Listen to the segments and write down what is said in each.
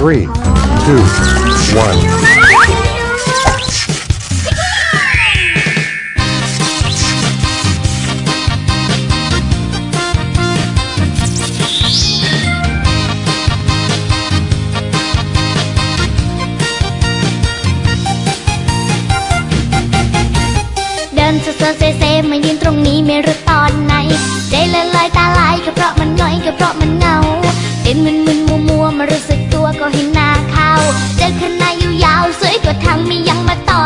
three, เดินเซอเซเซมายืนตรงนี้ไม่รู้ตอนไหน ใจละลาตาลายก็เพราะมันง่อยก็เพราะมันเงา เป็นมึนมึมัวมัมารู้สึก สวยก็ทำไม่ยังมาต่อ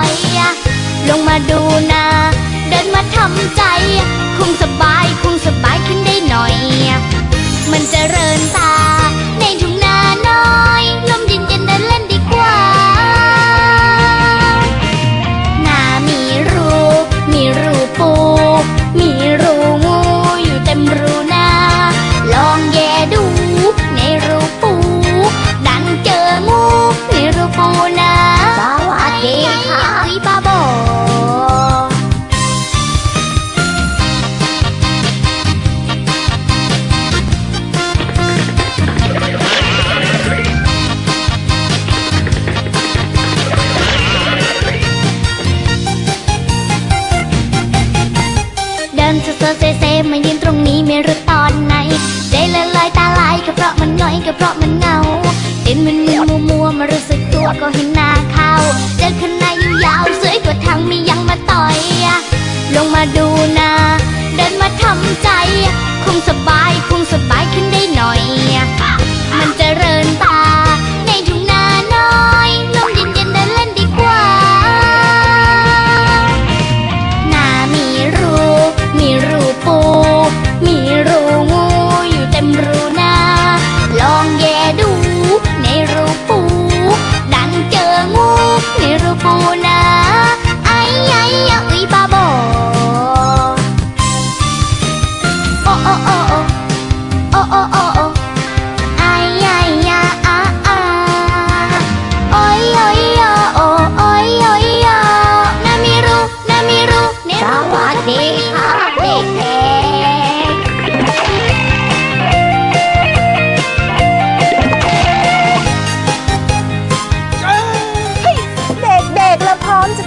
ตัวเซเซมายืนตรงนี้ไม่รู้ตอนไหนใจละลายตาลายก็เพราะมันง่อยก็เพราะ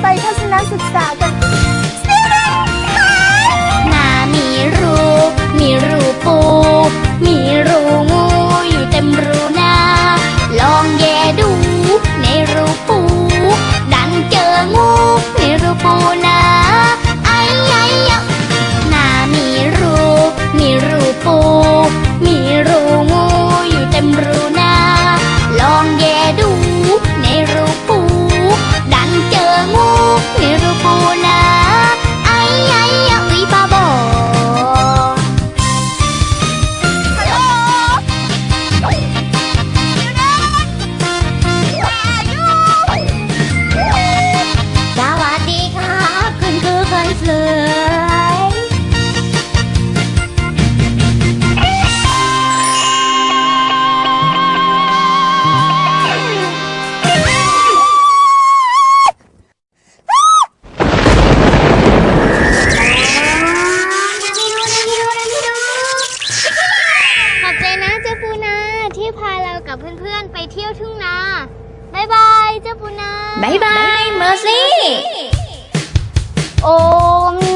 拜托，是哪位大神？ับเพื่อนๆ ไปเที่ยวทุ่งนาบายบายเจ้าปูนาบายบายเมอร์ซี่โอม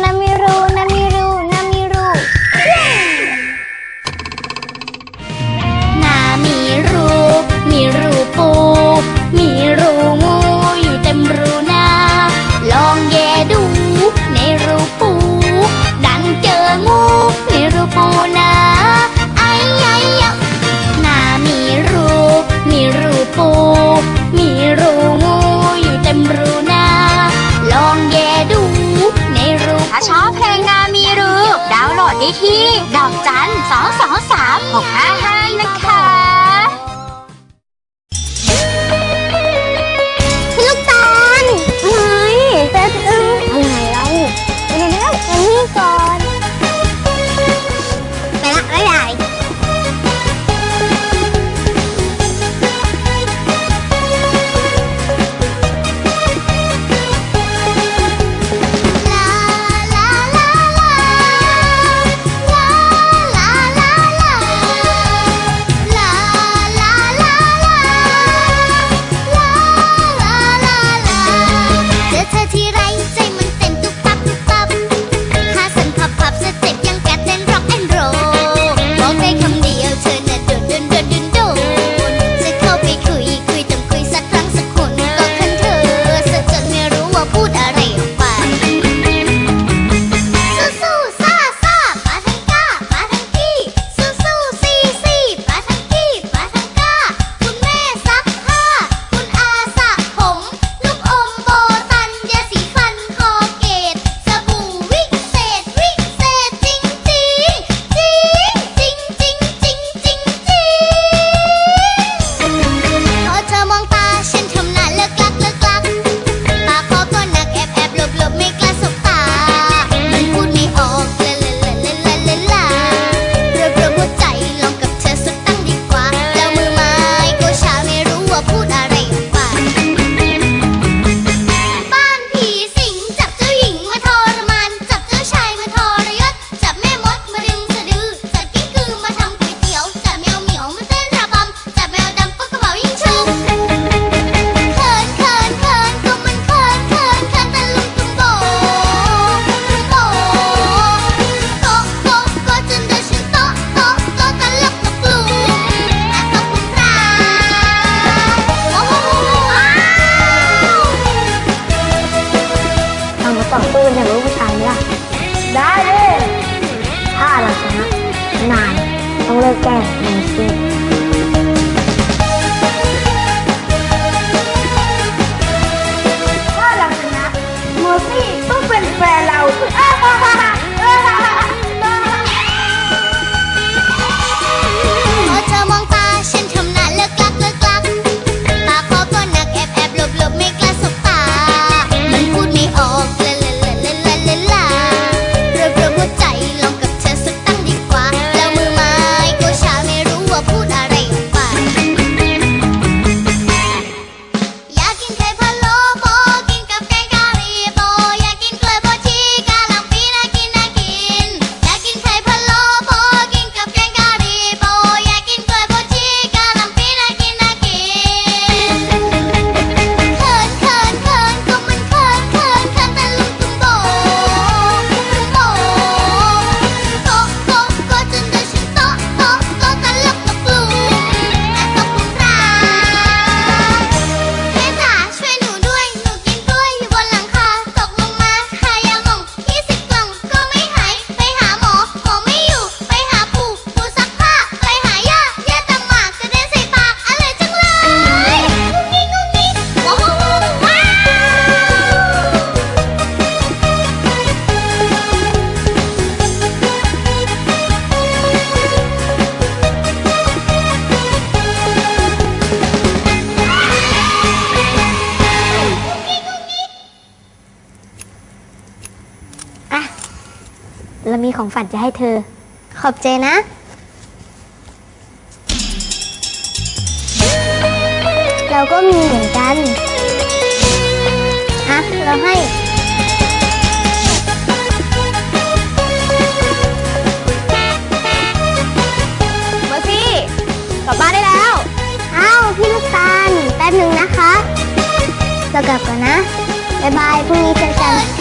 ต่อสู้อย่างลูกผู้ชายเนี่ยได้ดิถ้าเราชนะนายต้องเลิกแกล้งมันสิ เรามีของฝันจะให้เธอ ขอบใจนะเราก็มีเหมือนกันอะเราให้ เมอร์ซี่กลับบ้านได้แล้ว อ้าว พี่ลูกตาลแป๊บหนึ่งนะคะ เรากลับก่อนนะ บ๊ายบายพรุ่งนี้เจอกัน